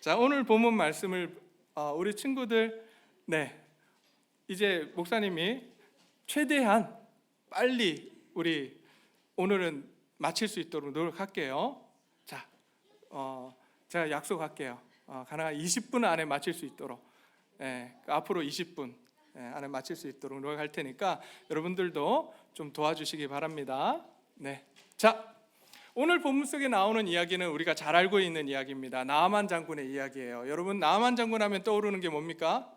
자, 오늘 본문 말씀을 어, 우리 친구들 네. 이제 목사님이 최대한 빨리 우리 오늘은 마칠 수 있도록 노력할게요. 자, 어, 제가 약속할게요. 어, 가능한 20분 안에 마칠 수 있도록. 예, 앞으로 20분 예, 안에 마칠 수 있도록 노력할 테니까 여러분들도 좀 도와주시기 바랍니다. 네. 자, 오늘 본문 속에 나오는 이야기는 우리가 잘 알고 있는 이야기입니다. 나아만 장군의 이야기예요. 여러분 나아만 장군 하면 떠오르는 게 뭡니까?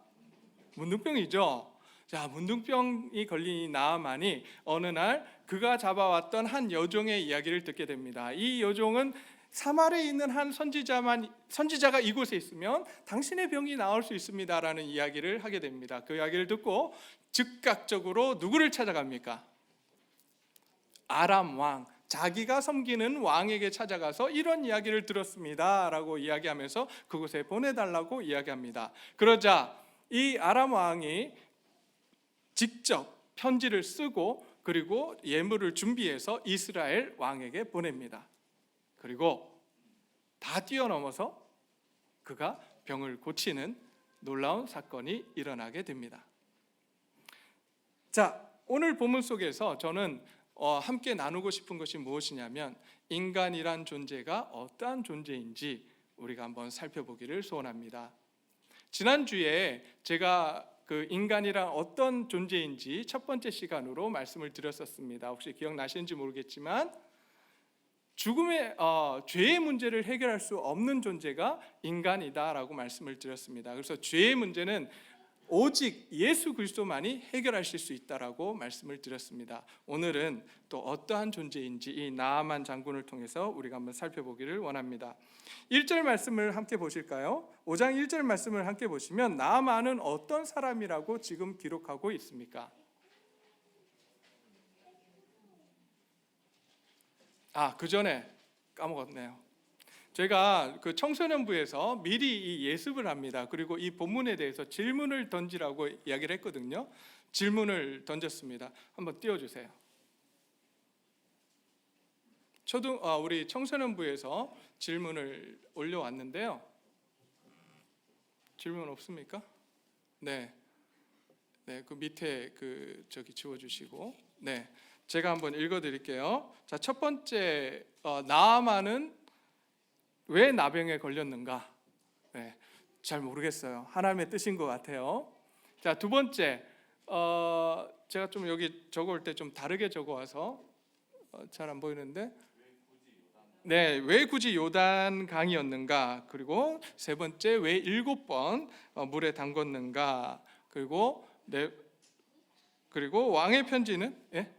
문둥병이죠. 자, 문둥병이 걸린 이 나아만이 어느 날 그가 잡아왔던 한 여종의 이야기를 듣게 됩니다. 이 여종은 사마리에 있는 한 선지자만 선지자가 이곳에 있으면 당신의 병이 나을 수 있습니다라는 이야기를 하게 됩니다. 그 이야기를 듣고 즉각적으로 누구를 찾아갑니까? 아람 왕 자기가 섬기는 왕에게 찾아가서 이런 이야기를 들었습니다 라고 이야기하면서 그곳에 보내달라고 이야기합니다. 그러자 이 아람 왕이 직접 편지를 쓰고 그리고 예물을 준비해서 이스라엘 왕에게 보냅니다. 그리고 다 뛰어넘어서 그가 병을 고치는 놀라운 사건이 일어나게 됩니다. 자, 오늘 본문 속에서 저는 어, 함께 나누고 싶은 것이 무엇이냐면 인간이란 존재가 어떠한 존재인지 우리가 한번 살펴보기를 소원합니다. 지난주에 제가 그 인간이란 어떤 존재인지 첫 번째 시간으로 말씀을 드렸었습니다. 혹시 기억나시는지 모르겠지만 죽음의 어, 죄의 문제를 해결할 수 없는 존재가 인간이다라고 말씀을 드렸습니다. 그래서 죄의 문제는 오직 예수 그리스도만이 해결하실 수 있다라고 말씀을 드렸습니다. 오늘은 또 어떠한 존재인지 이 나아만 장군을 통해서 우리가 한번 살펴보기를 원합니다. 1절 말씀을 함께 보실까요? 5장 1절 말씀을 함께 보시면 나아만은 어떤 사람이라고 지금 기록하고 있습니까? 아, 그 전에 까먹었네요. 제가 그 청소년부에서 미리 이 예습을 합니다. 그리고 이 본문에 대해서 질문을 던지라고 이야기를 했거든요. 질문을 던졌습니다. 한번 띄워주세요. 초등 아, 우리 청소년부에서 질문을 올려왔는데요. 질문 없습니까? 네, 네, 그 밑에 그 저기 지워주시고, 네, 제가 한번 읽어드릴게요. 자, 첫 번째 어, 나아만은 왜 나병에 걸렸는가? 네, 잘 모르겠어요. 하나님의 뜻인 것 같아요. 자, 두 번째, 어, 제가 좀 여기 적어올 때 좀 다르게 적어와서 어, 잘안 보이는데, 네, 왜 굳이 요단 강이었는가? 그리고 세 번째, 왜 일곱 번 어, 물에 담궜는가? 그리고 네, 그리고 왕의 편지는 예?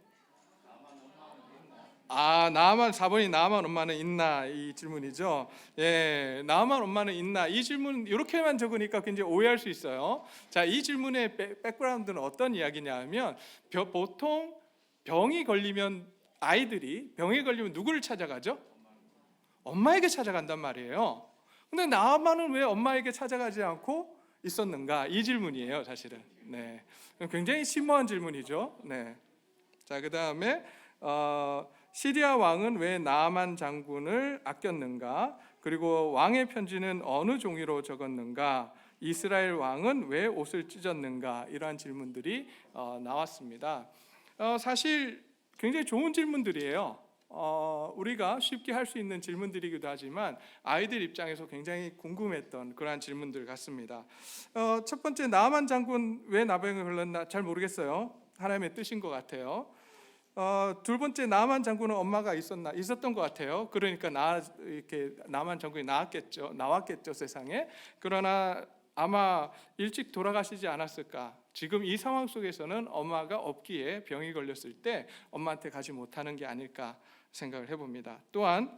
아 나만 4번이 나만 엄마는 있나 이 질문이죠. 예, 나만 엄마는 있나 이 질문 이렇게만 적으니까 굉장히 오해할 수 있어요. 자, 이 질문의 백- 백그라운드는 어떤 이야기냐면 벼- 보통 병이 걸리면 아이들이 병에 걸리면 누구를 찾아가죠? 엄마에게 찾아간단 말이에요. 근데 나만은 왜 엄마에게 찾아가지 않고 있었는가? 이 질문이에요, 사실은. 네, 굉장히 심오한 질문이죠. 네. 자, 그 다음에 어, 시리아 왕은 왜 나아만 장군을 아꼈는가? 그리고 왕의 편지는 어느 종이로 적었는가? 이스라엘 왕은 왜 옷을 찢었는가? 이러한 질문들이 어, 나왔습니다. 어, 사실 굉장히 좋은 질문들이에요. 어, 우리가 쉽게 할 수 있는 질문들이기도 하지만 아이들 입장에서 굉장히 궁금했던 그러한 질문들 같습니다. 어, 첫 번째 나아만 장군 왜 나병에 걸렸나 잘 모르겠어요. 하나님의 뜻인 것 같아요. 어, 둘 번째 나만 장군은 엄마가 있었나 있었던 것 같아요. 그러니까 나 이렇게 나만 장군이 나왔겠죠, 나왔겠죠 세상에. 그러나 아마 일찍 돌아가시지 않았을까. 지금 이 상황 속에서는 엄마가 없기에 병이 걸렸을 때 엄마한테 가지 못하는 게 아닐까 생각을 해봅니다. 또한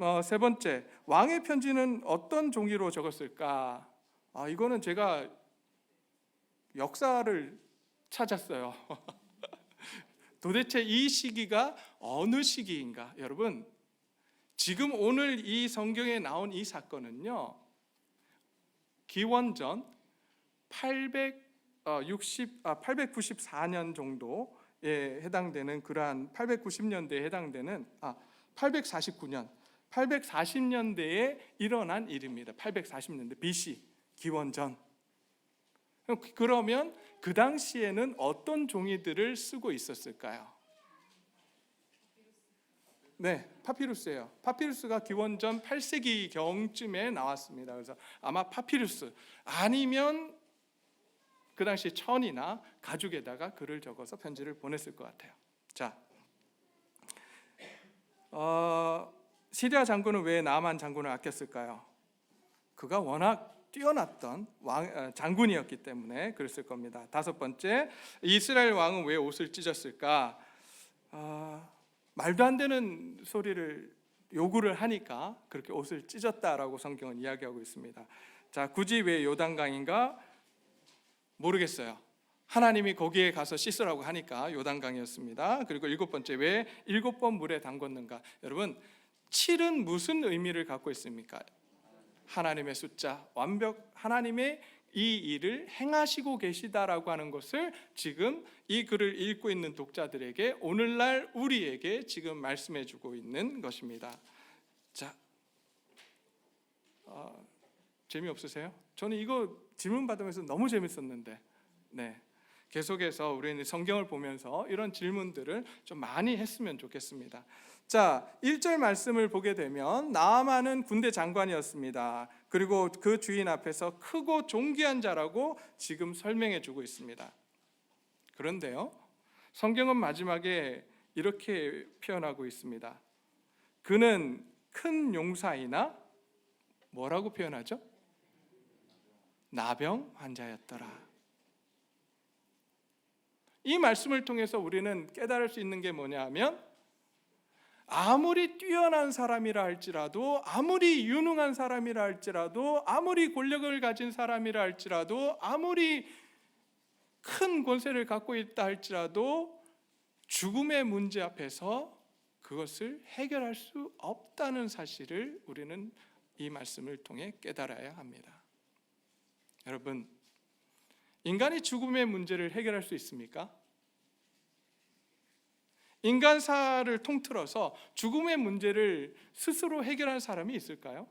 어, 세 번째 왕의 편지는 어떤 종이로 적었을까? 아 이거는 제가 역사를 찾았어요. 도대체 이 시기가 어느 시기인가? 여러분, 지금 오늘 이 성경에 나온 이 사건은요. 기원전 860 아, 894년 정도에 해당되는 그러한 890년대에 해당되는 아 849년 840년대에 일어난 일입니다. 840년대 BC 기원전. 그러면 그 당시에는 어떤 종이들을 쓰고 있었을까요? 네, 파피루스예요. 파피루스가 기원전 8세기 경쯤에 나왔습니다. 그래서 아마 파피루스 아니면 그 당시 천이나 가죽에다가 글을 적어서 편지를 보냈을 것 같아요. 자, 어, 시리아 장군은 왜 나만 장군을 아꼈을까요? 그가 워낙 뛰어났던 왕, 어, 장군이었기 때문에 그랬을 겁니다. 다섯 번째, 이스라엘 왕은 왜 옷을 찢었을까? 아, 말도 안 되는 소리를 요구를 하니까 그렇게 옷을 찢었다라고 성경은 이야기하고 있습니다. 자, 굳이 왜 요단강인가 모르겠어요. 하나님이 거기에 가서 씻으라고 하니까 요단강이었습니다. 그리고 일곱 번째 왜 일곱 번 물에 담궜는가? 여러분, 7은 무슨 의미를 갖고 있습니까? 하나님의 숫자, 완벽 하나님의 이 일을 행하시고 계시다라고 하는 것을 지금 이 글을 읽고 있는 독자들에게 오늘날 우리에게 지금 말씀해 주고 있는 것입니다. 자, 어, 재미 없으세요? 저는 이거 질문 받으면서 너무 재밌었는데, 네. 계속해서 우리는 성경을 보면서 이런 질문들을 좀 많이 했으면 좋겠습니다. 자, 1절 말씀을 보게 되면 나아만은 군대 장관이었습니다. 그리고 그 주인 앞에서 크고 존귀한 자라고 지금 설명해 주고 있습니다. 그런데요. 성경은 마지막에 이렇게 표현하고 있습니다. 그는 큰 용사이나 뭐라고 표현하죠? 나병 환자였더라. 이 말씀을 통해서 우리는 깨달을 수 있는 게 뭐냐 하면 아무리 뛰어난 사람이라 할지라도 아무리 유능한 사람이라 할지라도 아무리 권력을 가진 사람이라 할지라도 아무리 큰 권세를 갖고 있다 할지라도 죽음의 문제 앞에서 그것을 해결할 수 없다는 사실을 우리는 이 말씀을 통해 깨달아야 합니다. 여러분, 인간이 죽음의 문제를 해결할 수 있습니까? 인간사를 통틀어서 죽음의 문제를 스스로 해결한 사람이 있을까요?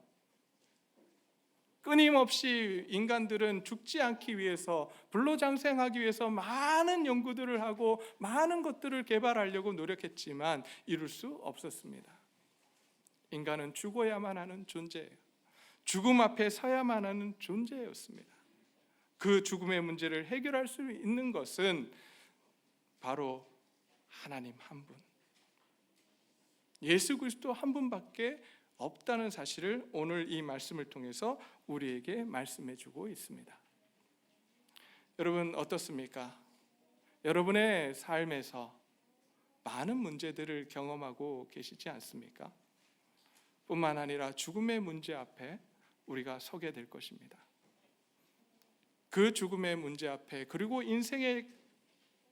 끊임없이 인간들은 죽지 않기 위해서 불로장생하기 위해서 많은 연구들을 하고 많은 것들을 개발하려고 노력했지만 이룰 수 없었습니다. 인간은 죽어야만 하는 존재예요. 죽음 앞에 서야만 하는 존재였습니다. 그 죽음의 문제를 해결할 수 있는 것은 바로 하나님 한 분. 예수 그리스도 한 분밖에 없다는 사실을 오늘 이 말씀을 통해서 우리에게 말씀해 주고 있습니다. 여러분 어떻습니까? 여러분의 삶에서 많은 문제들을 경험하고 계시지 않습니까? 뿐만 아니라 죽음의 문제 앞에 우리가 서게 될 것입니다. 그 죽음의 문제 앞에 그리고 인생의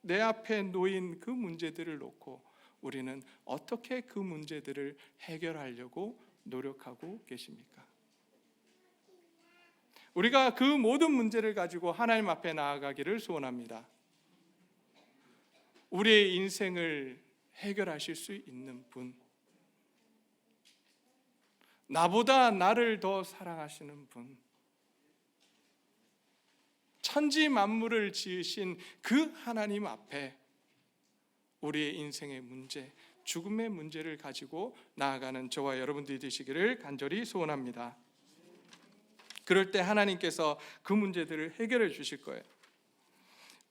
내 앞에 놓인 그 문제들을 놓고 우리는 어떻게 그 문제들을 해결하려고 노력하고 계십니까? 우리가 그 모든 문제를 가지고 하나님 앞에 나아가기를 소원합니다. 우리의 인생을 해결하실 수 있는 분. 나보다 나를 더 사랑하시는 분. 천지 만물을 지으신 그 하나님 앞에 우리의 인생의 문제, 죽음의 문제를 가지고 나아가는 저와 여러분들이 되시기를 간절히 소원합니다. 그럴 때 하나님께서 그 문제들을 해결해 주실 거예요.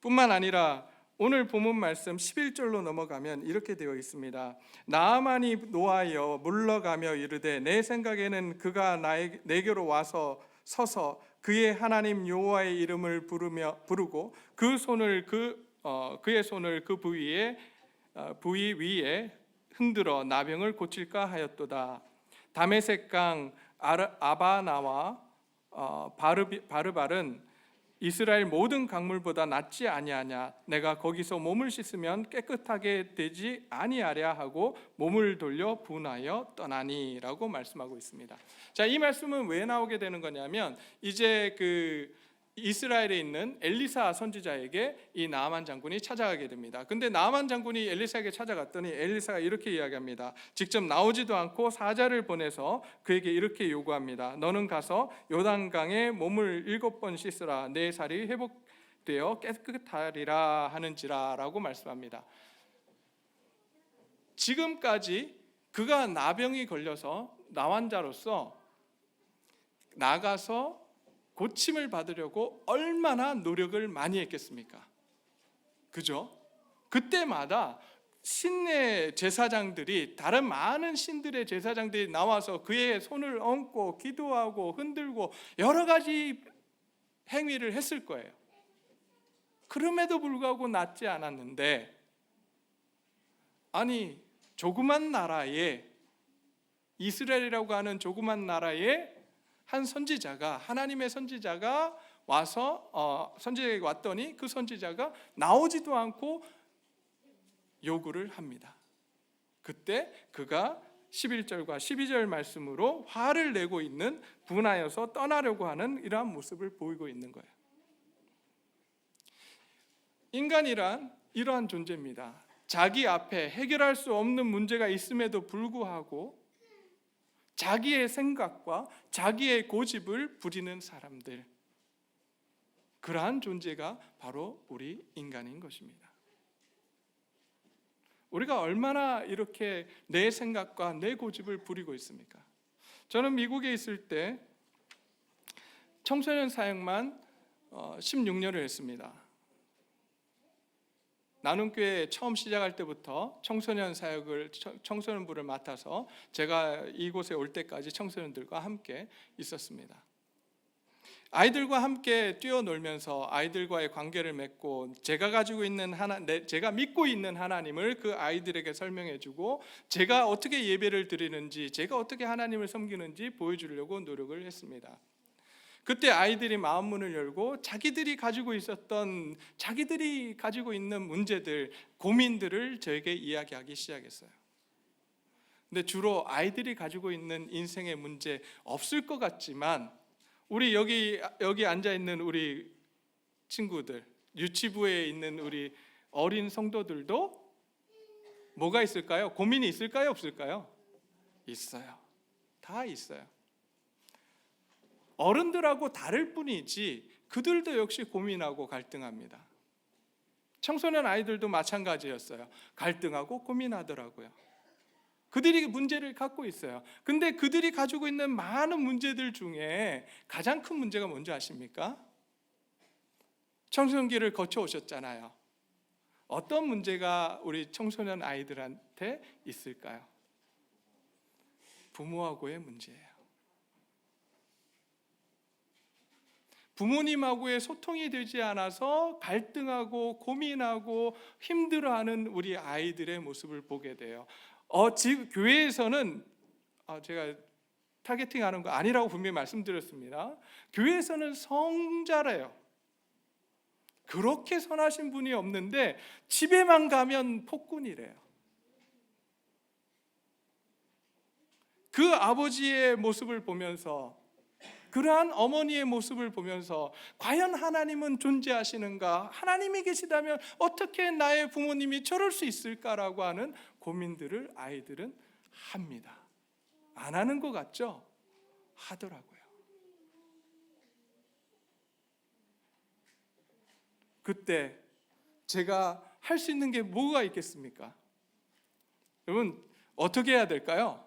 뿐만 아니라 오늘 본문 말씀 11절로 넘어가면 이렇게 되어 있습니다. 나아만이 노하여 물러가며 이르되 내 생각에는 그가 나에, 내게로 와서 서서 그의 하나님 여호와의 이름을 부르며 부르고 그 손을 그 어, 그의 손을 그 부위에 어, 부위 위에 흔들어 나병을 고칠까 하였도다. 다메섹강 아바나와 어, 바르비, 바르발은 이스라엘 모든 강물보다 낫지 아니하냐 내가 거기서 몸을 씻으면 깨끗하게 되지 아니하랴 하고 몸을 돌려 분하여 떠나니라고 말씀하고 있습니다. 자, 이 말씀은 왜 나오게 되는 거냐면 이제 그 이스라엘에 있는 엘리사 선지자에게 이 나아만 장군이 찾아가게 됩니다. 근데 나아만 장군이 엘리사에게 찾아갔더니 엘리사가 이렇게 이야기합니다. 직접 나오지도 않고 사자를 보내서 그에게 이렇게 요구합니다. 너는 가서 요단강에 몸을 일곱 번 씻으라 내 살이 회복되어 깨끗하리라 하는지라라고 말씀합니다. 지금까지 그가 나병이 걸려서 나환자로서 나가서 고침을 받으려고 얼마나 노력을 많이 했겠습니까? 그죠? 그때마다 신의 제사장들이 다른 많은 신들의 제사장들이 나와서 그의 손을 얹고 기도하고 흔들고 여러 가지 행위를 했을 거예요. 그럼에도 불구하고 낫지 않았는데 아니 조그만 나라에 이스라엘이라고 하는 조그만 나라에 한 선지자가 하나님의 선지자가 와서 어, 선지자에게 왔더니 그 선지자가 나오지도 않고 요구를 합니다. 그때 그가 11절과 12절 말씀으로 화를 내고 있는 분하여서 떠나려고 하는 이러한 모습을 보이고 있는 거예요. 인간이란 이러한 존재입니다. 자기 앞에 해결할 수 없는 문제가 있음에도 불구하고 자기의 생각과 자기의 고집을 부리는 사람들. 그러한 존재가 바로 우리 인간인 것입니다. 우리가 얼마나 이렇게 내 생각과 내 고집을 부리고 있습니까? 저는 미국에 있을 때 청소년 사역만 16년을 했습니다. 나눔교회 처음 시작할 때부터 청소년 사역을 청소년부를 맡아서 제가 이곳에 올 때까지 청소년들과 함께 있었습니다. 아이들과 함께 뛰어놀면서 아이들과의 관계를 맺고 제가 가지고 있는 하나 제가 믿고 있는 하나님을 그 아이들에게 설명해 주고 제가 어떻게 예배를 드리는지 제가 어떻게 하나님을 섬기는지 보여 주려고 노력을 했습니다. 그때 아이들이 마음 문을 열고 자기들이 가지고 있었던 자기들이 가지고 있는 문제들, 고민들을 저에게 이야기하기 시작했어요. 근데 주로 아이들이 가지고 있는 인생의 문제 없을 것 같지만 우리 여기 여기 앉아 있는 우리 친구들, 유치부에 있는 우리 어린 성도들도 뭐가 있을까요? 고민이 있을까요? 없을까요? 있어요. 다 있어요. 어른들하고 다를 뿐이지 그들도 역시 고민하고 갈등합니다. 청소년 아이들도 마찬가지였어요. 갈등하고 고민하더라고요. 그들이 문제를 갖고 있어요. 근데 그들이 가지고 있는 많은 문제들 중에 가장 큰 문제가 뭔지 아십니까? 청소년기를 거쳐 오셨잖아요. 어떤 문제가 우리 청소년 아이들한테 있을까요? 부모하고의 문제예요. 부모님하고의 소통이 되지 않아서 갈등하고 고민하고 힘들어하는 우리 아이들의 모습을 보게 돼요. 어, 지금 교회에서는 아, 제가 타겟팅하는 거 아니라고 분명히 말씀드렸습니다. 교회에서는 성자래요. 그렇게 선하신 분이 없는데 집에만 가면 폭군이래요. 그 아버지의 모습을 보면서 그러한 어머니의 모습을 보면서 과연 하나님은 존재하시는가? 하나님이 계시다면 어떻게 나의 부모님이 저럴 수 있을까라고 하는 고민들을 아이들은 합니다. 안 하는 것 같죠? 하더라고요. 그때 제가 할 수 있는 게 뭐가 있겠습니까? 여러분, 어떻게 해야 될까요?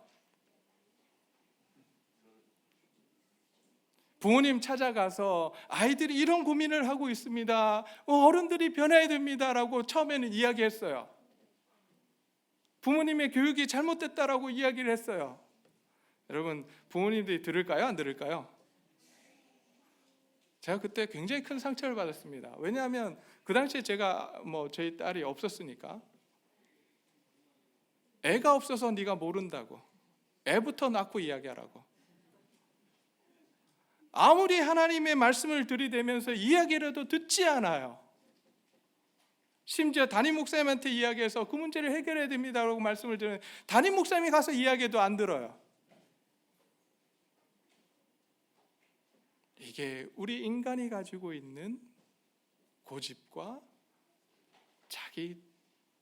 부모님 찾아가서 아이들이 이런 고민을 하고 있습니다. 어른들이 변해야 됩니다라고 처음에는 이야기했어요. 부모님의 교육이 잘못됐다라고 이야기를 했어요. 여러분, 부모님들이 들을까요? 안 들을까요? 제가 그때 굉장히 큰 상처를 받았습니다. 왜냐하면 그 당시에 제가 뭐 저희 딸이 없었으니까 애가 없어서 네가 모른다고 애부터 낳고 이야기하라고 아무리 하나님의 말씀을 들이대면서 이야기라도 듣지 않아요. 심지어 담임 목사님한테 이야기해서 그 문제를 해결해야 됩니다라고 말씀을 드리는 담임 목사님이 가서 이야기도 안 들어요. 이게 우리 인간이 가지고 있는 고집과 자기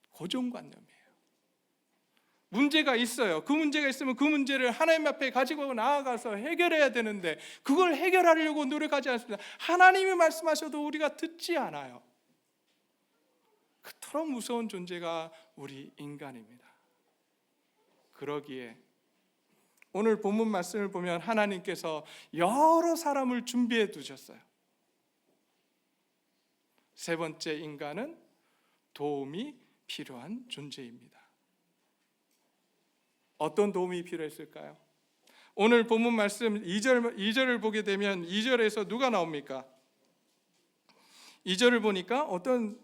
고정관념이에요. 문제가 있어요. 그 문제가 있으면 그 문제를 하나님 앞에 가지고 나아가서 해결해야 되는데 그걸 해결하려고 노력하지 않습니다. 하나님이 말씀하셔도 우리가 듣지 않아요. 그토록 무서운 존재가 우리 인간입니다. 그러기에 오늘 본문 말씀을 보면 하나님께서 여러 사람을 준비해 두셨어요. 세 번째 인간은 도움이 필요한 존재입니다. 어떤 도움이 필요했을까요? 오늘 본문 말씀 2절 2절을 보게 되면 2절에서 누가 나옵니까? 2절을 보니까 어떤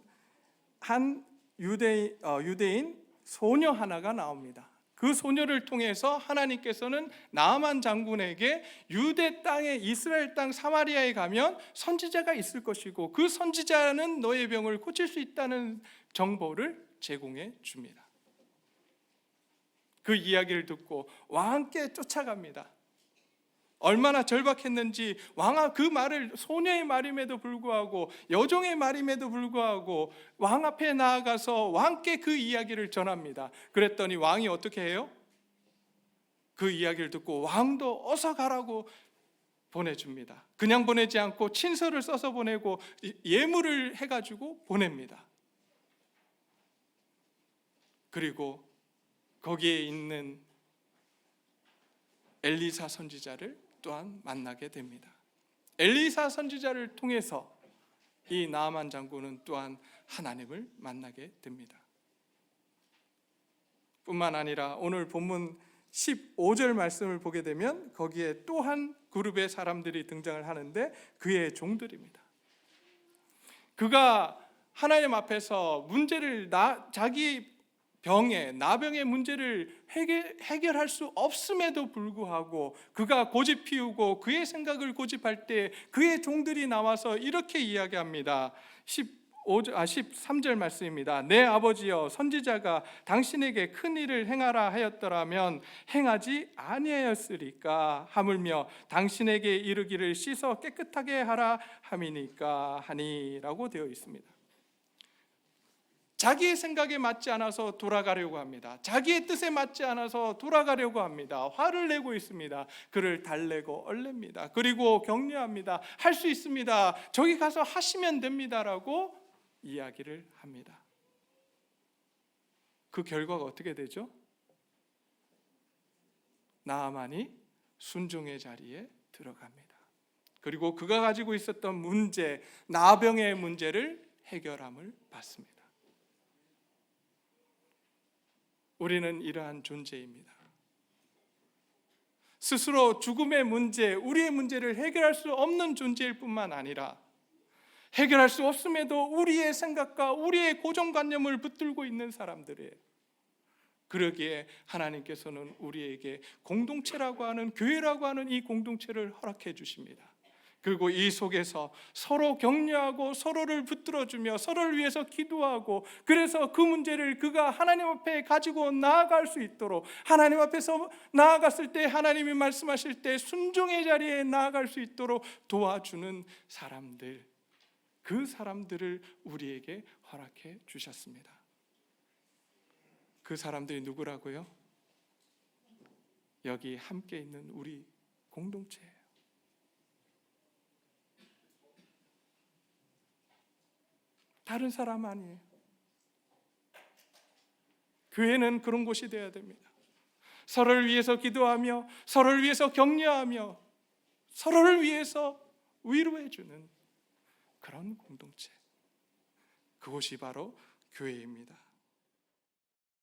한 유대 어, 유대인 소녀 하나가 나옵니다. 그 소녀를 통해서 하나님께서는 나만 장군에게 유대 땅에 이스라엘 땅 사마리아에 가면 선지자가 있을 것이고 그 선지자는 너의 병을 고칠 수 있다는 정보를 제공해 줍니다. 그 이야기를 듣고 왕께 쫓아갑니다. 얼마나 절박했는지 왕아 그 말을 소녀의 말임에도 불구하고 여종의 말임에도 불구하고 왕 앞에 나아가서 왕께 그 이야기를 전합니다. 그랬더니 왕이 어떻게 해요? 그 이야기를 듣고 왕도 어서 가라고 보내줍니다. 그냥 보내지 않고 친서를 써서 보내고 예물을 해가지고 보냅니다. 그리고 거기에 있는 엘리사 선지자를 또한 만나게 됩니다. 엘리사 선지자를 통해서 이 나아만 장군은 또한 하나님을 만나게 됩니다. 뿐만 아니라 오늘 본문 15절 말씀을 보게 되면 거기에 또한 그룹의 사람들이 등장을 하는데 그의 종들입니다. 그가 하나님 앞에서 문제를 나, 자기 병의 나병의 문제를 해결, 해결 할 수 없음에도 불구하고 그가 고집 피우고 그의 생각을 고집할 때 그의 종들이 나와서 이렇게 이야기합니다. 15절, 아, 13절 말씀입니다. 내 아버지여 선지자가 당신에게 큰 일을 행하라 하였더라면 행하지 아니하였으리까 하물며 당신에게 이르기를 씻어 깨끗하게 하라 함이니까 하니라고 되어 있습니다. 자기의 생각에 맞지 않아서 돌아가려고 합니다. 자기의 뜻에 맞지 않아서 돌아가려고 합니다. 화를 내고 있습니다. 그를 달래고 얼랩니다. 그리고 격려합니다. 할 수 있습니다. 저기 가서 하시면 됩니다라고 이야기를 합니다. 그 결과가 어떻게 되죠? 나아만이 순종의 자리에 들어갑니다. 그리고 그가 가지고 있었던 문제, 나병의 문제를 해결함을 받습니다. 우리는 이러한 존재입니다. 스스로 죽음의 문제, 우리의 문제를 해결할 수 없는 존재일 뿐만 아니라 해결할 수 없음에도 우리의 생각과 우리의 고정관념을 붙들고 있는 사람들이에요. 그러기에 하나님께서는 우리에게 공동체라고 하는 교회라고 하는 이 공동체를 허락해 주십니다. 그리고 이 속에서 서로 격려하고 서로를 붙들어주며 서로를 위해서 기도하고 그래서 그 문제를 그가 하나님 앞에 가지고 나아갈 수 있도록 하나님 앞에서 나아갔을 때 하나님이 말씀하실 때 순종의 자리에 나아갈 수 있도록 도와주는 사람들 그 사람들을 우리에게 허락해 주셨습니다. 그 사람들이 누구라고요? 여기 함께 있는 우리 공동체예요. 다른 사람 아니에요. 교회는 그런 곳이 되어야 됩니다. 서로를 위해서 기도하며 서로를 위해서 격려하며 서로를 위해서 위로해 주는 그런 공동체. 그곳이 바로 교회입니다.